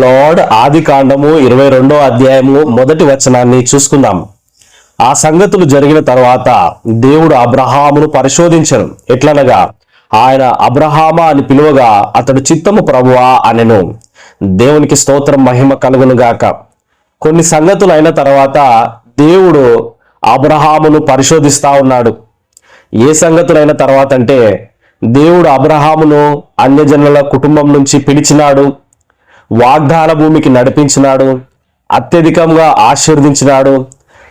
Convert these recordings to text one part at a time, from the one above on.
Lord ఆది కాండము ఇరవై రెండో అధ్యాయము మొదటి వచనాన్ని చూసుకుందాం. ఆ సంగతులు జరిగిన తర్వాత దేవుడు అబ్రహామును పరిశోధించను. ఎట్లనగా ఆయన అబ్రహామా అని పిలువగా అతడు చిత్తము ప్రభువా అనెను. దేవునికి స్తోత్రం మహిమ కలుగును గాక. కొన్ని సంగతులు అయిన తర్వాత దేవుడు అబ్రహామును పరిశోధిస్తా ఉన్నాడు. ఏ సంగతులైన తర్వాత అంటే దేవుడు అబ్రహామును అన్యజనుల కుటుంబం నుంచి పిలిచినాడు. వాగ్దాన భూమికి నడిపించినాడు అత్యధికంగా ఆశీర్వదించినాడు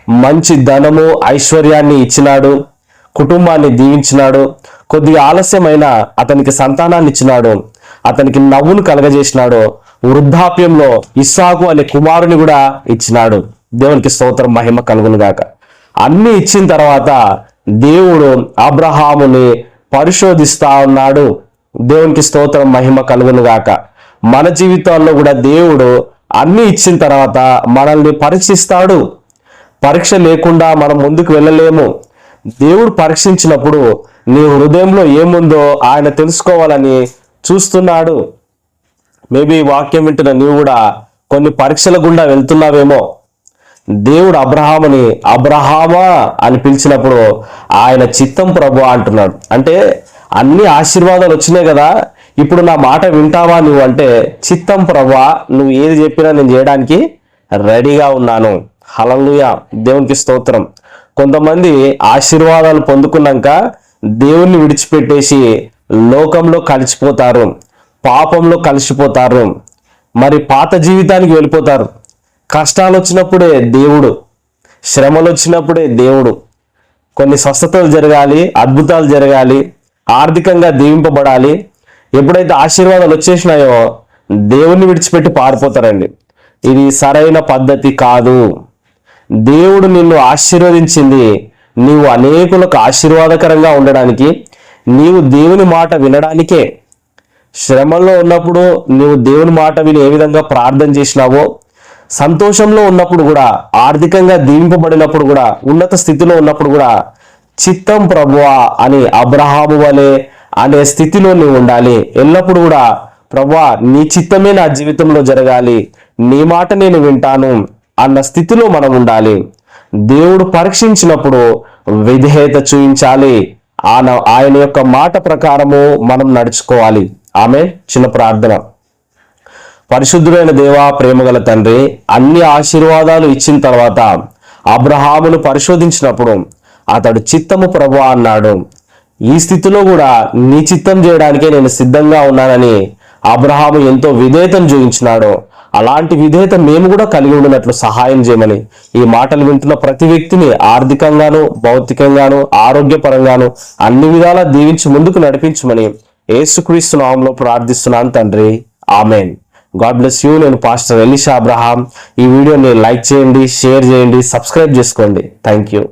మంచి ధనము ఐశ్వర్యాన్ని ఇచ్చినాడు కుటుంబాన్ని దీవించినాడు కొద్దిగా ఆలస్యమైన అతనికి సంతానాన్ని ఇచ్చినాడు అతనికి నవ్వును కలగజేసినాడు వృద్ధాప్యంలో ఇస్సాకు అనే కుమారుని కూడా ఇచ్చినాడు. దేవునికి స్తోత్రం మహిమ కలుగునుగాక. అన్ని ఇచ్చిన తర్వాత దేవుడు అబ్రహాముని పరిశోధిస్తా ఉన్నాడు. దేవునికి స్తోత్రం మహిమ కలుగునుగాక. మన జీవితాల్లో కూడా దేవుడు అన్ని ఇచ్చిన తర్వాత మనల్ని పరీక్షిస్తాడు. పరీక్ష లేకుండా మనం ముందుకు వెళ్ళలేము. దేవుడు పరీక్షించినప్పుడు నీ హృదయంలో ఏముందో ఆయన తెలుసుకోవాలని చూస్తున్నాడు. మేబీ వాక్యం వింటున్న నీవు కూడా కొన్ని పరీక్షల గుండా వెళ్తున్నావేమో. దేవుడు అబ్రహాముని అబ్రహామా అని పిలిచినప్పుడు ఆయన చిత్తం ప్రభు అంటున్నాడు. అంటే అన్ని ఆశీర్వాదాలు వచ్చినాయి కదా. ఇప్పుడు నా మాట వింటావా నువ్వు అంటే చిత్తం ప్రవ్వా నువ్వు ఏది చెప్పినా నేను చేయడానికి రెడీగా ఉన్నాను. హలలుయ దేవునికి స్తోత్రం. కొంతమంది ఆశీర్వాదాలు పొందుకున్నాక దేవుణ్ణి విడిచిపెట్టేసి లోకంలో కలిసిపోతారు పాపంలో కలిసిపోతారు మరి పాత జీవితానికి వెళ్ళిపోతారు. కష్టాలు వచ్చినప్పుడే దేవుడు శ్రమలు వచ్చినప్పుడే దేవుడు. కొన్ని స్వస్థతలు జరగాలి అద్భుతాలు జరగాలి ఆర్థికంగా దీవింపబడాలి ఎప్పుడైతే ఆశీర్వాదాలు వచ్చేసినాయో దేవుణ్ణి విడిచిపెట్టి పారిపోతారండి. ఇది సరైన పద్ధతి కాదు. దేవుడు నిన్ను ఆశీర్వదించింది. నీవు అనేకులకు ఆశీర్వాదకరంగా ఉండడానికి నీవు దేవుని మాట వినడానికే. శ్రమల్లో ఉన్నప్పుడు నీవు దేవుని మాట విని ఏ విధంగా ప్రార్థన చేసినావో సంతోషంలో ఉన్నప్పుడు కూడా ఆర్థికంగా దీవింపబడినప్పుడు కూడా ఉన్నత స్థితిలో ఉన్నప్పుడు కూడా చిత్తం ప్రభువా అని అబ్రహాము వలె అనే స్థితిలో నీవు ఉండాలి. ఎల్లప్పుడు కూడా ప్రభా నీ చిత్తమే నా జీవితంలో జరగాలి. నీ మాట నేను వింటాను అన్న స్థితిలో మనం ఉండాలి. దేవుడు పరీక్షించినప్పుడు విధేయత చూపించాలి. ఆయన ఆయన యొక్క మాట ప్రకారము మనం నడుచుకోవాలి. ఆమె చిన్న ప్రార్థన. పరిశుద్ధుడైన దేవా ప్రేమగల తండ్రి అన్ని ఆశీర్వాదాలు ఇచ్చిన తర్వాత అబ్రహామును పరిశోధించినప్పుడు అతడు చిత్తము ప్రభు అన్నాడు. ఈ స్థితిలో కూడా నీ చిత్తం చేయడానికే నేను సిద్ధంగా ఉన్నానని అబ్రహాము ఎంతో విధేయతను చూపించినాడో అలాంటి విధేయత మేము కూడా కలిగి ఉండినట్లు సహాయం చేయమని ఈ మాటలు వింటున్న ప్రతి వ్యక్తిని ఆర్థికంగాను భౌతికంగాను ఆరోగ్యపరంగాను అన్ని విధాలా దీవించి ముందుకు నడిపించమని ఏసుక్రీస్తు నామంలో ప్రార్థిస్తున్నాను తండ్రి. ఆమెన్. God bless you. నేను పాస్టర్ ఎలిషా అబ్రహాం. ఈ వీడియోని లైక్ చేయండి షేర్ చేయండి సబ్స్క్రైబ్ చేసుకోండి. Thank you.